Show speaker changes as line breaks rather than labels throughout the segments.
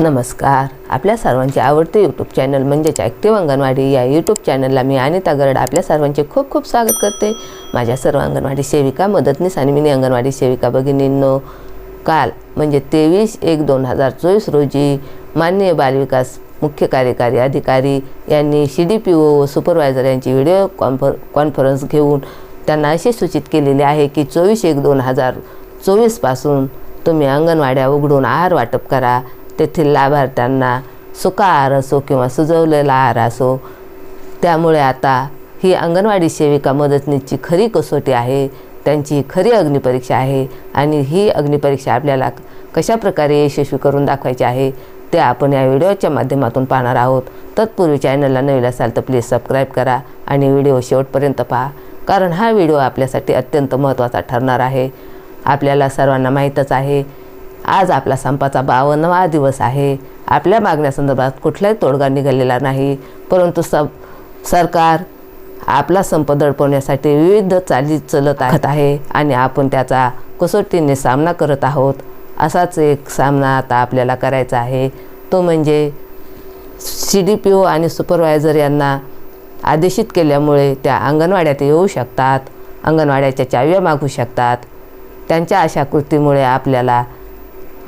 नमस्कार. आपल्या सर्वांचे आवडते यूट्यूब चॅनल म्हणजेच ॲक्टिव्ह अंगणवाडी या यूट्यूब चॅनलला मी अनिता गरड आपल्या सर्वांचे खूप खूप स्वागत करते. माझ्या सर्व अंगणवाडी सेविका मदतनीस आणि मिनी अंगणवाडी सेविका भगिनींनो. काल म्हणजे तेवीस एक दोन हजार चोवीस रोजी माननीय बालविकास मुख्य कार्यकारी अधिकारी यांनी सी डी पी ओ व सुपरवायझर यांची व्हिडिओ कॉन्फर कॉन्फरन्स घेऊन त्यांना असे सूचित केलेले आहे की चोवीस एक दोन हजार चोवीसपासून तुम्ही अंगणवाड्या उघडून आहार वाटप करा. तेथील लाभार्थ्यांना सुका आहार असो किंवा सुजवलेला आहार असो त्यामुळे आता ही अंगणवाडी सेविका मदतनीसची खरी कसोटी आहे त्यांची खरी अग्निपरीक्षा आहे आणि ही अग्निपरीक्षा आपल्याला कशाप्रकारे यशस्वी करून दाखवायची आहे ते आपण या व्हिडिओच्या माध्यमातून पाहणार आहोत. तत्पूर्वी चॅनलला नवीन असाल तर प्लीज सबस्क्राईब करा आणि व्हिडिओ शेवटपर्यंत पहा कारण हा व्हिडिओ आपल्यासाठी अत्यंत महत्त्वाचा ठरणार आहे. आपल्याला सर्वांना माहीतच आहे आज आपला संपाचा बावन्नवा दिवस आहे. आपल्या मागण्यासंदर्भात कुठलाही तोडगा निघालेला नाही. परंतु सब सरकार आपला संप दडपवण्यासाठी विविध चाली चलत आहेत आहे आणि आपण त्याचा कसोटीने सामना करत आहोत. असाच एक सामना आता आपल्याला करायचा आहे. तो म्हणजे सी डी पी ओ आणि सुपरवायझर यांना आदेशित केल्यामुळे त्या अंगणवाड्यात येऊ शकतात अंगणवाड्याच्या चाव्या मागू शकतात. त्यांच्या अशा कृतीमुळे आपल्याला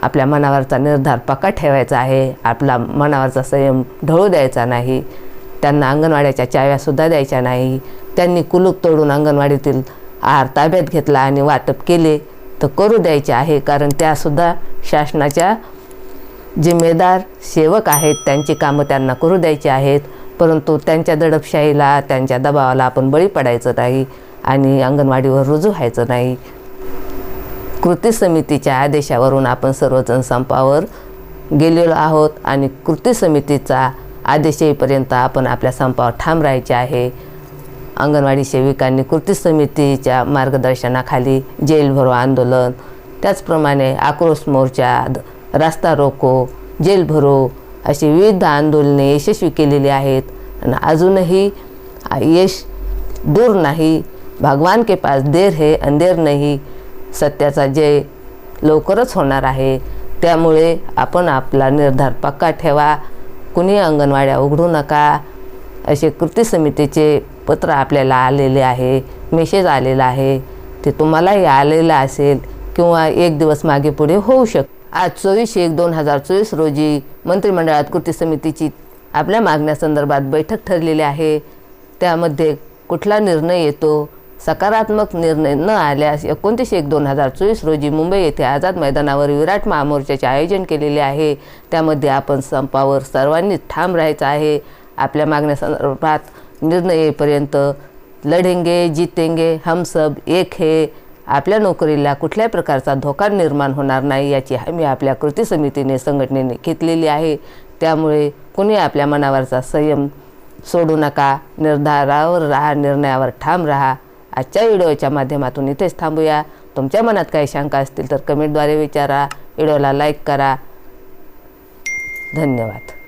आपल्या मनावरचा निर्धार पक्का ठेवायचा आहे. आपला मनावरचा संयम ढळू द्यायचा नाही. त्यांना अंगणवाड्याच्या चाव्यासुद्धा द्यायच्या नाही. त्यांनी कुलूप तोडून अंगणवाडीतील आहार ताब्यात घेतला आणि वाटप केले तर करू द्यायचे आहे. कारण त्यासुद्धा शासनाच्या जिम्मेदार सेवक आहेत. त्यांची कामं त्यांना करू द्यायची आहेत. परंतु त्यांच्या दडपशाहीला त्यांच्या दबावाला आपण बळी पडायचं नाही आणि अंगणवाडीवर रुजू व्हायचं नाही. कृती समितीच्या आदेशावरून आपण सर्वजण संपावर गेलेलो आहोत आणि कृती समितीचा आदेश येईपर्यंत आपण आपल्या संपावर ठाम राहायचे आहे. अंगणवाडी सेविकांनी कृती समितीच्या मार्गदर्शनाखाली जेल भरो आंदोलन त्याचप्रमाणे आक्रोश मोर्चा द- रास्ता रोको जेल भरो अशी विविध आंदोलने यशस्वी केलेली आहेत. आणि अजूनही यश दूर नाही. भगवान के पास देर है अंधेर नाही. सत्याचा जय लवकरच होणार आहे त्यामुळे आपण आपला निर्धार पक्का ठेवा. कुणी अंगणवाड्या उघडू नका. असे कृती समितीचे पत्र आपल्याला आलेले आहे मेसेज आलेला आहे. ते तुम्हालाही आलेलं असेल किंवा एक दिवस मागे पुढे होऊ शक आज चोवीस एक दोन हजार चोवीस रोजी मंत्रिमंडळात कृती समितीची आपल्या मागण्यासंदर्भात बैठक ठरलेली आहे. त्यामध्ये कुठला निर्णय येतो? सकारात्मक निर्णय न आल्यास एकोणतीस एक दोन हजार चोवीस रोजी मुंबई येथे आझाद मैदानावर विराट महामोर्चाचे आयोजन केलेले आहे. त्यामध्ये आपण संपावर सर्वांनी ठाम राहायचं आहे. आपल्या मागण्यासंदर्भात निर्णय येईपर्यंत लढेंगे जितेंगे हम सब एक हे. आपल्या नोकरीला कुठल्याही प्रकारचा धोका निर्माण होणार नाही याची हमी आपल्या कृती समितीने संघटनेने घेतलेली आहे. त्यामुळे कुणी आपल्या मनावरचा संयम सोडू नका. निर्धारावर राहा निर्णयावर ठाम राहा. आजच्या व्हिडिओच्या माध्यमातून इथेच थांबूया. तुमच्या मनात काही शंका असतील तर कमेंटद्वारे विचारा. व्हिडिओला लाईक करा. धन्यवाद.